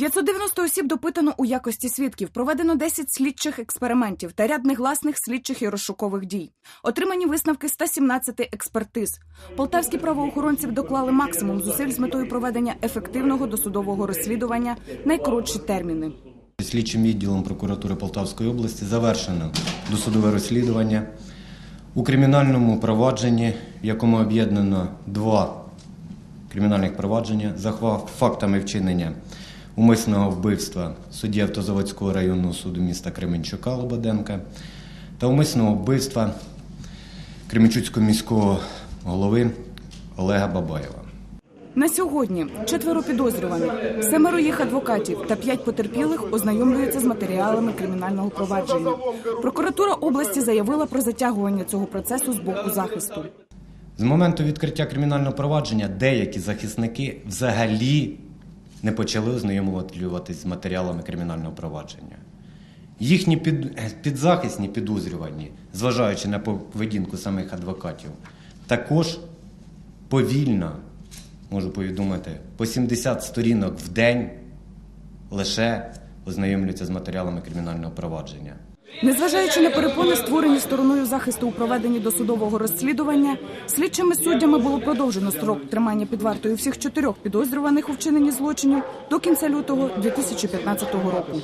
590 осіб допитано у якості свідків. Проведено 10 слідчих експериментів та ряд негласних слідчих і розшукових дій. Отримані висновки 117 експертиз. Полтавські правоохоронці доклали максимум зусиль з метою проведення ефективного досудового розслідування найкоротші терміни. Слідчим відділом прокуратури Полтавської області завершено досудове розслідування у кримінальному провадженні, в якому об'єднано два кримінальних провадження за фактами вчинення умисного вбивства судді Автозаводського районного суду міста Кременчука Лободенка та умисного вбивства Кременчуцького міського голови Олега Бабаєва. На сьогодні четверо підозрюваних, семеро їх адвокатів та п'ять потерпілих ознайомлюються з матеріалами кримінального провадження. Прокуратура області заявила про затягування цього процесу з боку захисту. З моменту відкриття кримінального провадження деякі захисники взагалі не почали ознайомлюватись з матеріалами кримінального провадження. Їхні під, підзахисні підозрювані, зважаючи на поведінку самих адвокатів, також повільно, можу повідомити, по 70 сторінок в день лише ознайомлюються з матеріалами кримінального провадження. Незважаючи на перепони, створені стороною захисту у проведенні досудового розслідування, слідчими суддями було продовжено строк тримання під вартою всіх чотирьох підозрюваних у вчиненні злочинів до кінця лютого 2015 року.